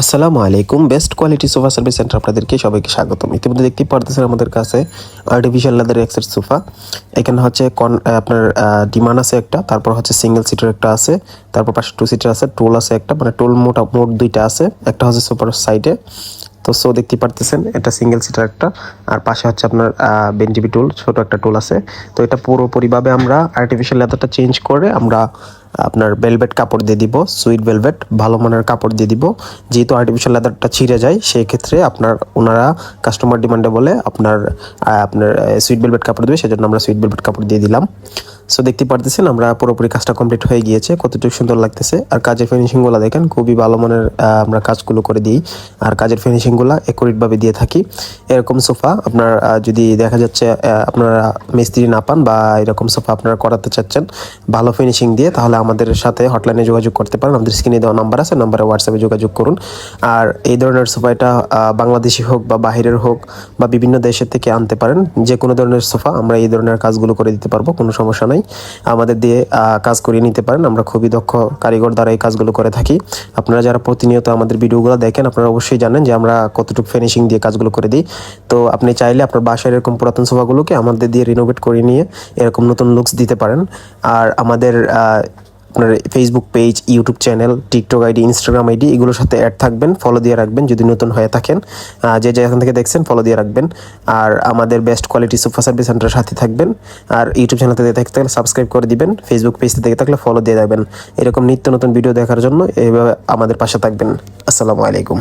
আসসালামু আলাইকুম best quality sofa service centre আপনাদেরকে সবাইকে স্বাগতম। ইতিমধ্যে দেখতেই পারতেছেন আমাদের কাছে আর্টিফিশিয়াল লেদার এক্সের সোফা এখানে হচ্ছে কন আপনার ডিমান্ড আছে একটা, তারপর হচ্ছে সিঙ্গেল সিটার একটা আছে, তারপর পাশে টু সিটার আছে টোল আছে একটা মানে টোল মোটা, মোট দুইটা আছে, একটা হচ্ছে সোফার সাইডে তো সো দেখতে পারতেছেন, এটা সিঙ্গেল সিটার একটা, আর পাশে হচ্ছে আপনার বেনজিবি টুল ছোট একটা টুল আছে। তো এটা পুরোপুরিভাবে আমরা আর্টিফিশিয়াল লেদারটা চেঞ্জ করে আমরা আপনার ভেলভেট কাপড় দিয়ে দিব সুইট ভেলভেট ভালো মানের কাপড় দিয়ে দিব। যেহেতু আর্টিফিশিয়াল লেদারটা ছিঁড়ে যায় সেই ক্ষেত্রে আপনার, ওনারা কাস্টমার ডিমান্ডে বলে আপনার আপনার সুইট ভেলভেট কাপড় দেবে, সেজন্য আমরা সুইট ভেলভেট কাপড় দিয়ে দিলাম। সো দেখতে পারতেছেন, আমরা পুরোপুরি কাজটা কমপ্লিট হয়ে গিয়েছে, কতটুকু সুন্দর লাগতেছে। আর কাজের ফিনিশিংগুলো দেখেন, খুবই ভালো মানের আমরা কাজগুলো করে দিই। আর কাজের ফিনিশিংগুলো ভাবে দিয়ে থাকি। এরকম সোফা আপনার যদি দেখা যাচ্ছে আপনারা মিস্ত্রি না পান বা এরকম সোফা আপনারা করাতে চাচ্ছেন, ভালো ফিনিশিং দিয়ে, তাহলে আমাদের সাথে হটলাইনে যোগাযোগ করতে পারেন। আমাদের স্ক্রিনে দেওয়া নাম্বার আছে নাম্বারে হোয়াটসঅ্যাপে যোগাযোগ করুন। আর এই ধরনের সোফাটা বাংলাদেশি হোক বা বাহিরের হোক বা বিভিন্ন দেশের থেকে আনতে পারেন। যে কোনো ধরনের সোফা আমরা এই ধরনের কাজগুলো করে দিতে পারব, কোনো সমস্যা নাই। আমাদের দিয়ে কাজ করিয়ে নিতে পারেন। আমরা খুবই দক্ষ কারিগর দ্বারা এই কাজগুলো করে থাকি। আপনারা যারা প্রতিনিয়ত আমাদের ভিডিওগুলো দেখেন, আপনারা অবশ্যই জানেন যে আমরা কতটুকু ফিনিশিং দিয়ে কাজগুলো করে দিই। তো আপনি চাইলে আপনার বাসায় এরকম পুরাতন সোফাগুলোকে আমাদের দিয়ে রিনোভেট করে নিয়ে এরকম নতুন লুকস দিতে পারেন। আর আমাদের আপনার Facebook page YouTube channel TikTok ID Instagram ID এগুলোর সাথে অ্যাড থাকবেন ফলো দিয়ে রাখবেন যদি নতুন হয়ে থাকেন। যে যেখান থেকে দেখছেন ফলো দিয়ে রাখবেন। আর আমাদের বেস্ট কোয়ালিটি সুপার সার্ভিস সেন্টারের সাথে থাকবেন। আর ইউটিউব চ্যানেল থেকে দেখতে থাকলে সাবস্ক্রাইব করে দিবেন ফেসবুক পেজ থেকে থাকলে ফলো দিয়ে দেবেন এরকম নিত্য নতুন ভিডিও দেখার জন্য এভাবে আমাদের পাশে থাকবেন। আসসালামু আলাইকুম।